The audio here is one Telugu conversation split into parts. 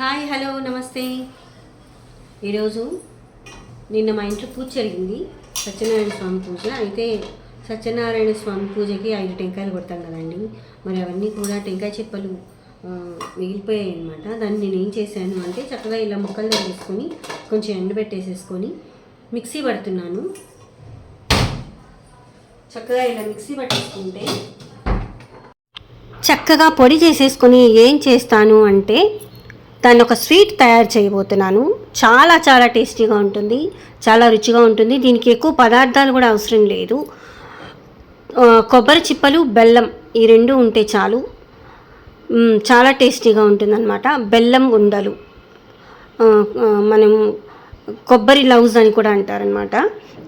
హాయ్ హలో నమస్తే. ఈరోజు నిన్న మా ఇంట్లో పూజ జరిగింది. సత్యనారాయణ స్వామి పూజ. అయితే సత్యనారాయణ స్వామి పూజకి ఐదు టెంకాయలు కొడతాం కదండి. మరి అవన్నీ కూడా టెంకాయ చెప్పలు మిగిలిపోయాయి అనమాట దాన్ని నేను ఏం చేశాను అంటే చక్కగా ఇలా ముక్కలు వేసుకొని కొంచెం ఎండబెట్టేసేసుకొని మిక్సీ పడుతున్నాను. చక్కగా ఇలా మిక్సీ పట్టేసుకుంటే చక్కగా పొడి చేసేసుకొని ఏం చేస్తాను అంటే దాన్ని ఒక స్వీట్ తయారు చేయబోతున్నాను. చాలా చాలా టేస్టీగా ఉంటుంది. చాలా రుచిగా ఉంటుంది. దీనికి ఎక్కువ పదార్థాలు కూడా అవసరం లేదు. కొబ్బరి చిప్పలు బెల్లం ఈ రెండు ఉంటే చాలు. చాలా టేస్టీగా ఉంటుందన్నమాట. బెల్లం ఉండలు. మనం కొబ్బరి లౌజ్ అని కూడా అంటారనమాట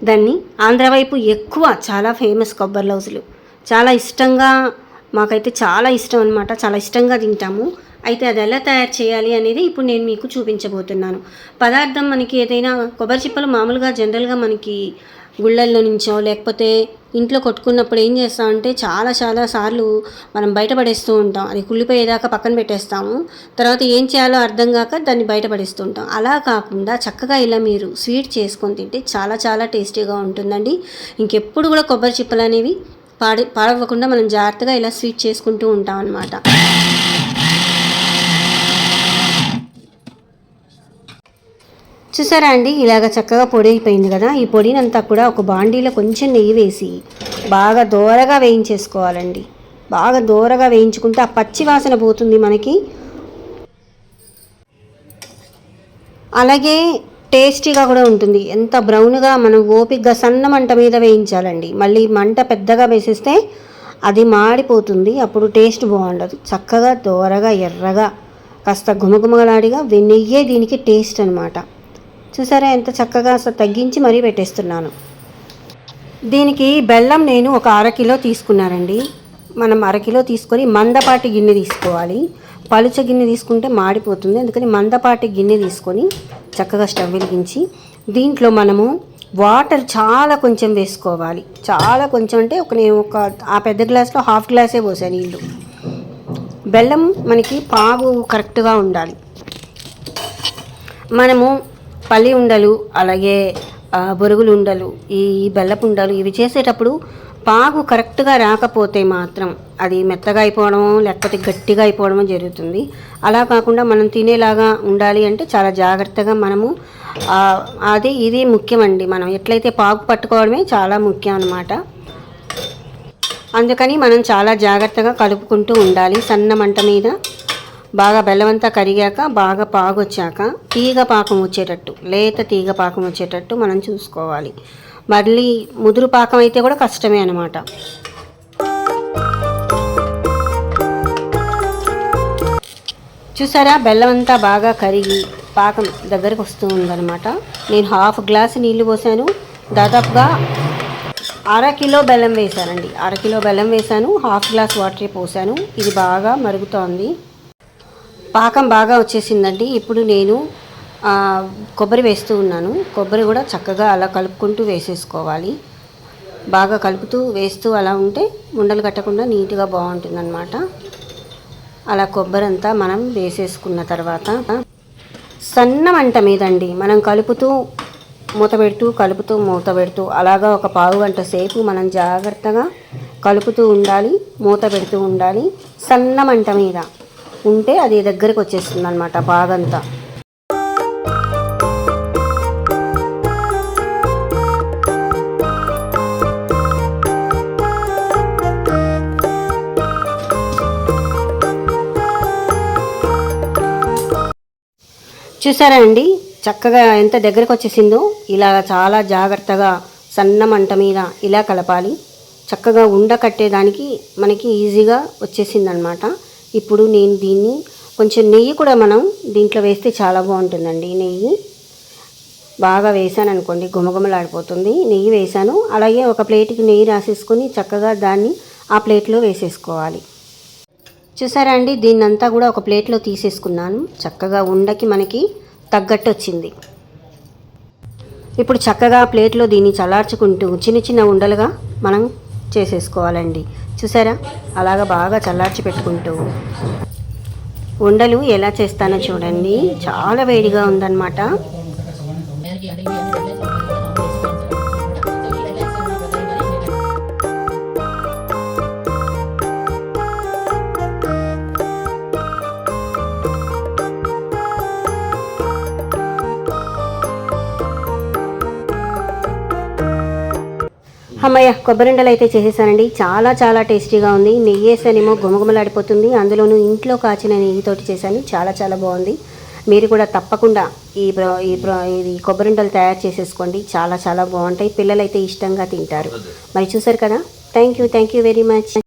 దాన్ని ఆంధ్ర వైపు ఎక్కువ చాలా ఫేమస్ కొబ్బరి లౌజులు. చాలా ఇష్టంగా మాకైతే చాలా ఇష్టం అనమాట చాలా ఇష్టంగా తింటాము. అయితే అది ఎలా తయారు చేయాలి అనేది ఇప్పుడు నేను మీకు చూపించబోతున్నాను. పదార్థం మనకి ఏదైనా కొబ్బరి చిప్పలు మామూలుగా జనరల్గా మనకి గుళ్ళల్లో నుంచో లేకపోతే ఇంట్లో కొట్టుకున్నప్పుడు ఏం చేస్తామంటే చాలా చాలా సార్లు మనం బయటపడేస్తూ ఉంటాం. అది కుళ్ళిపోయేదాకా పక్కన పెట్టేస్తాము. తర్వాత ఏం చేయాలో అర్థం కాక దాన్ని బయటపడేస్తూ ఉంటాం. అలా కాకుండా చక్కగా ఇలా మీరు స్వీట్ చేసుకొని తింటే చాలా చాలా టేస్టీగా ఉంటుందండి. ఇంకెప్పుడు కూడా కొబ్బరి చిప్పలు అనేవి పాడి పాడవకుండా మనం జాగ్రత్తగా ఇలా స్వీట్ చేసుకుంటూ ఉంటాం అన్నమాట. చూసారా అండి? ఇలాగ చక్కగా పొడి అయిపోయింది కదా. ఈ పొడినంతా కూడా ఒక బాండీలో కొంచెం నెయ్యి వేసి బాగా దోరగా వేయించేసుకోవాలండి. బాగా దోరగా వేయించుకుంటే ఆ పచ్చి వాసన పోతుంది మనకి. అలాగే టేస్టీగా కూడా ఉంటుంది. ఎంత బ్రౌన్గా మనం ఓపిగ్గా సన్న మంట మీద వేయించాలండి. మళ్ళీ మంట పెద్దగా వేసేస్తే అది మాడిపోతుంది. అప్పుడు టేస్ట్ బాగుండదు. చక్కగా దోరగా ఎర్రగా కాస్త గుమగుమలాడిగా నెయ్యే దీనికి టేస్ట్ అనమాట చూసారా? ఎంత చక్కగా అసలు తగ్గించి మరీ పెట్టేస్తున్నాను. దీనికి బెల్లం నేను ఒక అరకిలో తీసుకున్నానండి. మనం అరకిలో తీసుకొని మందపాటి గిన్నె తీసుకోవాలి. పలుచ గిన్నె తీసుకుంటే మాడిపోతుంది. అందుకని మందపాటి గిన్నె తీసుకొని చక్కగా స్టవ్ వెలిగించి దీంట్లో మనము వాటర్ చాలా కొంచెం వేసుకోవాలి. చాలా కొంచెం అంటే ఒక నేను ఒక ఆ పెద్ద గ్లాస్లో హాఫ్ గ్లాసే పోసాను నీళ్ళు. బెల్లం మనకి పావు కరెక్ట్గా ఉండాలి. మనము పల్లి ఉండలు అలాగే బొరుగులు ఉండలు ఈ బెల్లపు ఉండలు ఇవి చేసేటప్పుడు పాగు కరెక్ట్గా రాకపోతే మాత్రం అది మెత్తగా అయిపోవడం లేకపోతే గట్టిగా అయిపోవడం జరుగుతుంది. అలా కాకుండా మనం తినేలాగా ఉండాలి అంటే చాలా జాగ్రత్తగా మనము అది ఇది ముఖ్యమండి. మనం ఎట్లయితే పాగు పట్టుకోవడమే చాలా ముఖ్యం అన్నమాట. అందుకని మనం చాలా జాగ్రత్తగా కలుపుకుంటూ ఉండాలి సన్న మంట మీద. బాగా బెల్లమంతా కరిగాక బాగా పాగొచ్చాక తీగ పాకం వచ్చేటట్టు లేత తీగ పాకం వచ్చేటట్టు మనం చూసుకోవాలి. మళ్ళీ ముదురు పాకం అయితే కూడా కష్టమే అనమాట చూసారా? బెల్లం అంతా బాగా కరిగి పాకం దగ్గరకు వస్తూ ఉందన్నమాట. నేను హాఫ్ గ్లాస్ నీళ్ళు పోసాను. దాదాపుగా అర కిలో బెల్లం వేశానండి. అర కిలో బెల్లం వేశాను. హాఫ్ గ్లాస్ వాటర్ పోసాను. ఇది బాగా మరుగుతోంది. పాకం బాగా వచ్చేసిందండి. ఇప్పుడు నేను కొబ్బరి వేస్తూ ఉన్నాను. కొబ్బరి కూడా చక్కగా అలా కలుపుకుంటూ వేసేసుకోవాలి. బాగా కలుపుతూ వేస్తూ అలా ఉంటే ఉండలు కట్టకుండా నీట్గా బాగుంటుందన్నమాట. అలా కొబ్బరి అంతా మనం వేసేసుకున్న తర్వాత సన్న మంట మీదండి మనం కలుపుతూ మూత పెడుతూ కలుపుతూ మూత పెడుతూ అలాగా ఒక పావు గంట సేపు మనం జాగ్రత్తగా కలుపుతూ ఉండాలి మూత పెడుతూ ఉండాలి. సన్న మంట మీద ఉంటే అది దగ్గరికి వచ్చేస్తుంది అనమాట బాగంతా చూసారా అండి? చక్కగా ఎంత దగ్గరకు వచ్చేసిందో ఇలా చాలా జాగ్రత్తగా సన్న మంట మీద ఇలా కలపాలి. చక్కగా ఉండ కట్టేదానికి మనకి ఈజీగా వచ్చేసిందనమాట ఇప్పుడు నేను దీన్ని కొంచెం నెయ్యి కూడా మనం దీంట్లో వేస్తే చాలా బాగుంటుందండి. నెయ్యి బాగా వేసాను అనుకోండి గుమగుమలాడిపోతుంది నెయ్యి వేసాను. అలాగే ఒక ప్లేట్కి నెయ్యి రాసేసుకొని చక్కగా దాన్ని ఆ ప్లేట్లో వేసేసుకోవాలి. చూసారా అండి? దీన్నంతా కూడా ఒక ప్లేట్లో తీసేసుకున్నాను. చక్కగా ఉండకి మనకి తగ్గట్టు వచ్చింది ఇప్పుడు చక్కగా ప్లేట్లో దీన్ని చల్లార్చుకుంటూ చిన్న చిన్న ఉండలుగా మనం చేసేసుకోవాలండి. చూసారా? అలాగా బాగా చల్లార్చి పెట్టుకుంటూ. ఉండలు ఎలా చేస్తానో చూడండి. చాలా వేడిగా ఉందన్నమాట. అమ్మయ్య కొబ్బరిండలు అయితే చేసేసానండి. చాలా చాలా టేస్టీగా ఉంది. నెయ్యి వేసానేమో గుమగుమలాడిపోతుంది అందులోనూ ఇంట్లో కాచిన నెయ్యితోటి చేశాను. చాలా చాలా బాగుంది. మీరు కూడా తప్పకుండా ఈ ఈ ఇది కొబ్బరిండలు తయారు చేసేసుకోండి. చాలా చాలా బాగుంటాయి. పిల్లలైతే ఇష్టంగా తింటారు. మరి చూసారు కదా? Thank you thank you very much